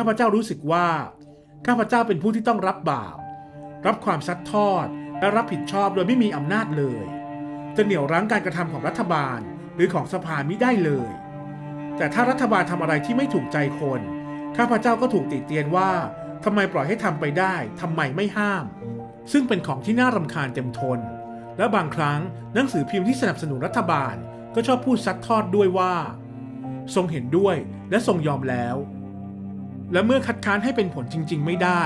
ข้าพเจ้ารู้สึกว่า ข้าพเจ้าเป็นผู้ที่ต้องรับบาป รับความซัดทอด และรับผิดชอบโดยไม่มีอำนาจเลย จะเหนี่ยวรั้งการกระทำของรัฐบาลหรือของสภามิได้เลย แต่ถ้ารัฐบาลทำอะไรที่ไม่ถูกใจคน ข้าพเจ้าก็ถูกติเตียนว่าทำไมปล่อยให้ทำไปได้ทำไมไม่ห้าม ซึ่งเป็นของที่น่ารำคาญเต็มทน และบางครั้งหนังสือพิมพ์ที่สนับสนุนรัฐบาลก็ชอบพูดซัดทอดด้วยว่า ทรงเห็นด้วยและทรงยอมแล้ว และเมื่อคัดค้านให้เป็นผลจริง ๆ ไม่ได้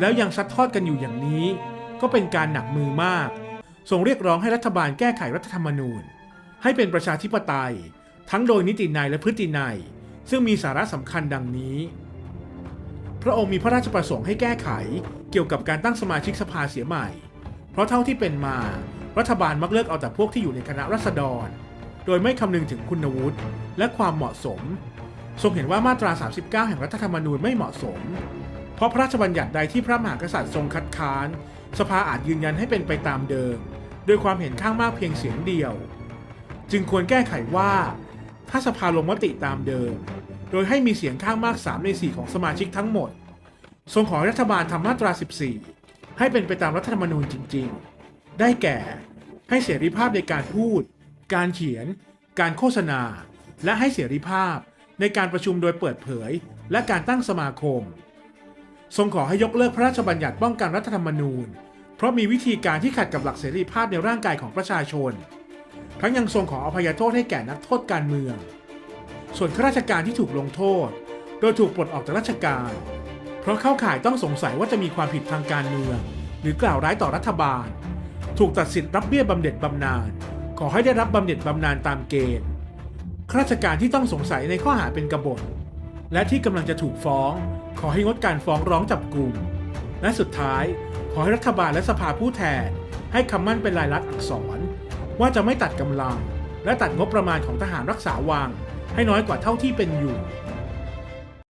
แล้วยังซัดทอดกันอยู่อย่างนี้ ก็เป็นการหนักมือมากทรงเรียกร้องให้รัฐบาลแก้ไขรัฐธรรมนูญ ให้เป็นประชาธิปไตย ทั้งโดยนิตินัยและพฤตินัยซึ่งมีสาระสำคัญดังนี้พระองค์มีพระราชประสงค์ให้แก้ไขเกี่ยวกับการตั้งสมาชิกสภาเสียใหม่ เพราะเท่าที่เป็นมา รัฐบาลมักเลือกเอาแต่พวกที่อยู่ในคณะรัษฎร โดยไม่คำนึงถึงคุณวุฒิและความเหมาะสม ทรงเห็นว่ามาตรา 39 แห่งรัฐธรรมนูญไม่เหมาะสม เพราะพระราชบัญญัติใดที่พระมหากษัตริย์ทรงคัดค้าน สภาอาจยืนยันให้เป็นไปตามเดิม โดยความเห็นข้างมากเพียงเสียงเดียว จึงควรแก้ไขว่า ถ้าสภาลงมติตามเดิม โดยให้มีเสียงข้างมาก 3 ใน 4 ของสมาชิกทั้งหมด ทรงขอรัฐบาลทำมาตรา 14 ให้เป็นไปตามรัฐธรรมนูญจริง ๆ ได้แก่ ให้เสรีภาพในการพูด การเขียน การโฆษณา และให้เสรีภาพ ในการประชุมโดยเปิดเผย และการตั้งสมาคม ทรงขอให้ยกเลิกพระราชบัญญัติป้องกันรัฐธรรมนูญ เพราะมีวิธีการที่ขัดกับหลักเสรีภาพในร่างกายของประชาชน ทั้งยังทรงขออภัยโทษให้แก่นักโทษการเมือง ส่วนข้าราชการที่ถูกลงโทษ โดยถูกปลดออกจากราชการ เพราะเข้าข่ายต้องสงสัยว่าจะมีความผิดทางการเมือง หรือกล่าวร้ายต่อรัฐบาล ถูกตัดสิทธิ์รับเบี้ยบำเหน็จบำนาญขอให้ได้รับบำเหน็จบำนาญตามเกณฑ์ ข้าราชการที่ต้องสงสัยในข้อหาเป็นกบฏ และที่กำลังจะถูกฟ้อง ขอให้งดการฟ้องร้องจับกลุ่ม และสุดท้ายขอให้รัฐบาลและสภาผู้แทน ให้คำมั่นเป็นลายลักษณ์อักษร ว่าจะไม่ตัดกำลัง และตัดงบประมาณของทหารรักษาวัง ให้น้อยกว่าเท่าที่เป็นอยู่